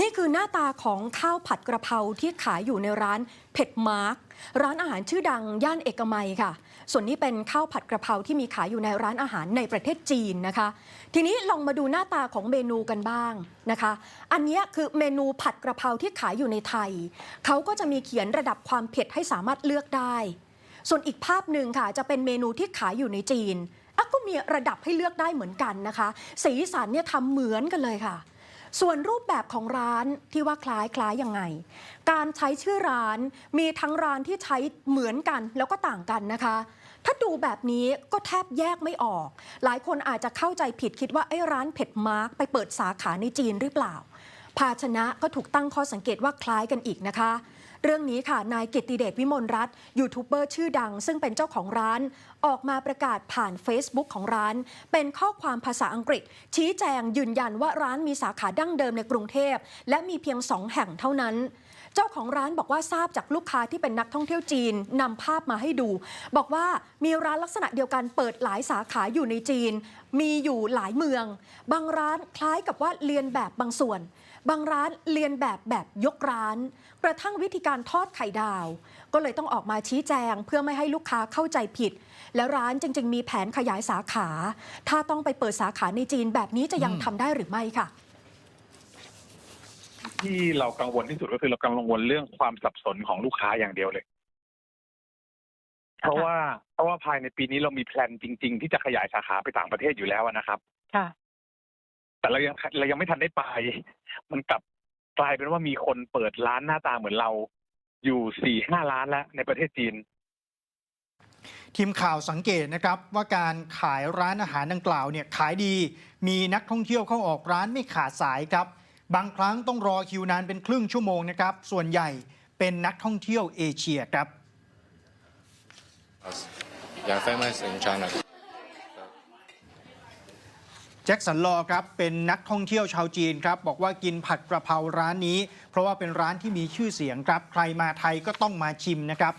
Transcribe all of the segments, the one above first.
นี่คือหน้าตาของข้าวผัดกระเพราที่ขายอยู่ในร้านเผ็ดมาร์กร้านอาหารชื่อดังย่านเอกมัยค่ะ ส่วนนี้เป็นข้าวผัดกระเพราที่มีขายอยู่ในร้านอาหารในประเทศจีนนะคะ ทีนี้ลองมาดูหน้าตาของเมนูกันบ้างนะคะ อันนี้คือเมนูผัดกระเพราที่ขายอยู่ในไทย เขาก็จะมีเขียนระดับความเผ็ดให้สามารถเลือกได้ ส่วนอีกภาพหนึ่งค่ะ จะเป็นเมนูที่ขายอยู่ในจีนก็มีระดับให้เลือกได้เหมือนกันนะคะ สีสันเนี่ยทำเหมือนกันเลยค่ะ ส่วนรูปแบบของร้านที่ว่าคล้ายคล้ายยังไง การใช้ชื่อร้านมีทั้งร้านที่ใช้เหมือนกันแล้วก็ต่างกันนะคะ ถ้าดูแบบนี้ก็แทบแยกไม่ออก หลายคนอาจจะเข้าใจผิดคิดว่าไอ้ร้านเผ็ดมาร์กไปเปิดสาขาในจีนหรือเปล่า ภาชนะก็ถูกตั้งข้อสังเกตว่าคล้ายกันอีกนะคะ เรื่องนี้ค่ะ นายกิตติเดชวิมลรัตน์ยูทูบเบอร์ชื่อดัง ซึ่งเป็นเจ้าของร้าน ออกมาประกาศผ่าน Facebook ของร้าน เป็นข้อความภาษาอังกฤษ ชี้แจงยืนยันว่าร้านมีสาขาดั้งเดิมในกรุงเทพ และมีเพียงสองแห่งเท่านั้น เจ้าของร้านบอกว่าทราบจากลูกค้าที่เป็นนักท่องเที่ยวจีนนำภาพมาให้ดู บอกว่ามีร้านลักษณะเดียวกันเปิดหลายสาขาอยู่ในจีน มีอยู่หลายเมือง บางร้านคล้ายกับว่าเรียนแบบบางส่วน บางร้านเรียนแบบแบบยกร้าน กระทั่งวิธีการทอดไข่ดาว ก็เลยต้องออกมาชี้แจงเพื่อไม่ให้ลูกค้าเข้าใจผิด และร้านจริง ๆ มีแผนขยายสาขา ถ้าต้องไปเปิดสาขาในจีนแบบนี้จะยังทำได้หรือไม่ค่ะ ที่เรากังวลที่สุดก็คือเรากังวลเรื่องความสับสนของลูกค้าอย่างเดียวเลย เพราะว่าเพราะว่าภายในปีนี้เรามีแพลนจริง ๆ ที่จะขยายสาขาไปต่างประเทศอยู่แล้วนะครับค่ะแต่เรายังเรายังไม่ทันได้ไป มันกลับกลายเป็นว่ามีคนเปิดร้านหน้าตาเหมือนเรา อยู่สี่ห้าร้านแล้วในประเทศจีน ทีมข่าวสังเกตนะครับว่าการขายร้านอาหารดังกล่าวเนี่ยขายดี มีนักท่องเที่ยวเข้าออกร้านไม่ขาดสายครับ บางครั้งต้องรอคิวนานเป็นครึ่งชั่วโมงนะครับ ส่วนใหญ่เป็นนักท่องเที่ยวเอเชียครับ Yeah, famous in China. แจ็คสันลอครับเป็นนักท่องเที่ยวชาวจีนครับ บอกว่ากินผัดกระเพราร้านนี้ เพราะว่าเป็นร้านที่มีชื่อเสียงครับ ใครมาไทยก็ต้องมาชิมนะครับ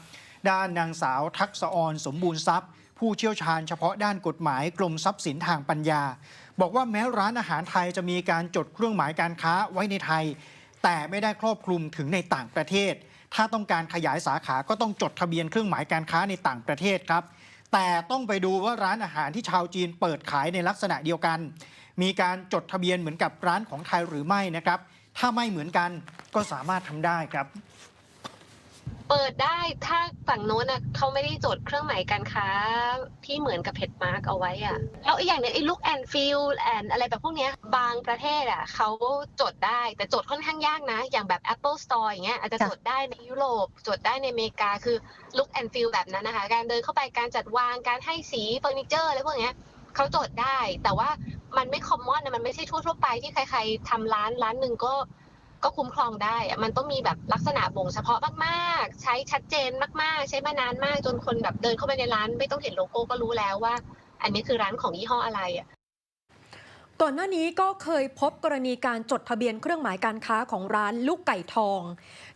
ด้านนางสาวทักษะออนสมบูรณ์ทรัพย์ ผู้เชี่ยวชาญเฉพาะด้านกฎหมายกรมทรัพย์สินทางปัญญา บอกว่าแม้ร้านอาหารไทยจะมีการจดเครื่องหมายการค้าไว้ในไทย แต่ไม่ได้ครอบคลุมถึงในต่างประเทศ ถ้าต้องการขยายสาขาก็ต้องจดทะเบียนเครื่องหมายการค้าในต่างประเทศครับ แต่ต้องไปดูว่าร้านอาหารที่ชาวจีนเปิดขายในลักษณะเดียวกัน มีการจดทะเบียนเหมือนกับร้านของไทยหรือไม่นะครับ ถ้าไม่เหมือนกันก็สามารถทำได้ครับ เปิดได้ถ้าฝั่งโน้นอะเขาไม่ได้จดเครื่องหมายการค้าที่เหมือนกับเพจมาร์กเอาไว้อะแล้วอีกอย่างหนึงไอ้ look and feel and อะไรแบบพวกเนี้ยบางประเทศอะเขาจดได้แต่จดค่อนข้างยากนะ อย่างแบบ Apple Store อย่างเงี้ยอาจจะจดได้ในยุโรปจดได้ในอเมริกาคือ look and feel แบบนั้นนะคะ การเดินเข้าไปการจัดวางการให้สีเฟอร์นิเจอร์อะไรพวกเนี้ยเขาจดได้ แต่ว่ามันไม่คอมมอนนะมันไม่ใช่ทั่วๆไปที่ใครๆทำร้านร้านหนึ่งก็ ก็คุ้มครองได้ มันต้องมีแบบลักษณะบ่งเฉพาะมากๆ ใช้ชัดเจนมากๆ ใช้มานานมากจนคนแบบเดินเข้าไปในร้าน ไม่ต้องเห็นโลโก้ก็รู้แล้วว่า อันนี้คือร้านของยี่ห้ออะไรอะ ก่อนหน้านี้ก็เคยพบกรณีการจดทะเบียนเครื่องหมายการค้าของร้านลูกไก่ทอง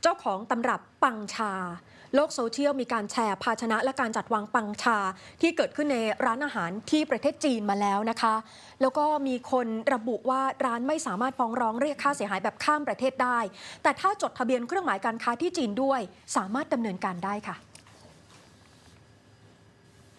เจ้าของตำรับปังชา โลกโซเชียลมีการแชร์ภาชนะและการจัดวางปังชา ที่เกิดขึ้นในร้านอาหารที่ประเทศจีนมาแล้วนะคะ แล้วก็มีคนระบุว่าร้านไม่สามารถฟ้องร้องเรียกค่าเสียหายแบบข้ามประเทศได้ แต่ถ้าจดทะเบียนเครื่องหมายการค้าที่จีนด้วย สามารถดำเนินการได้ค่ะ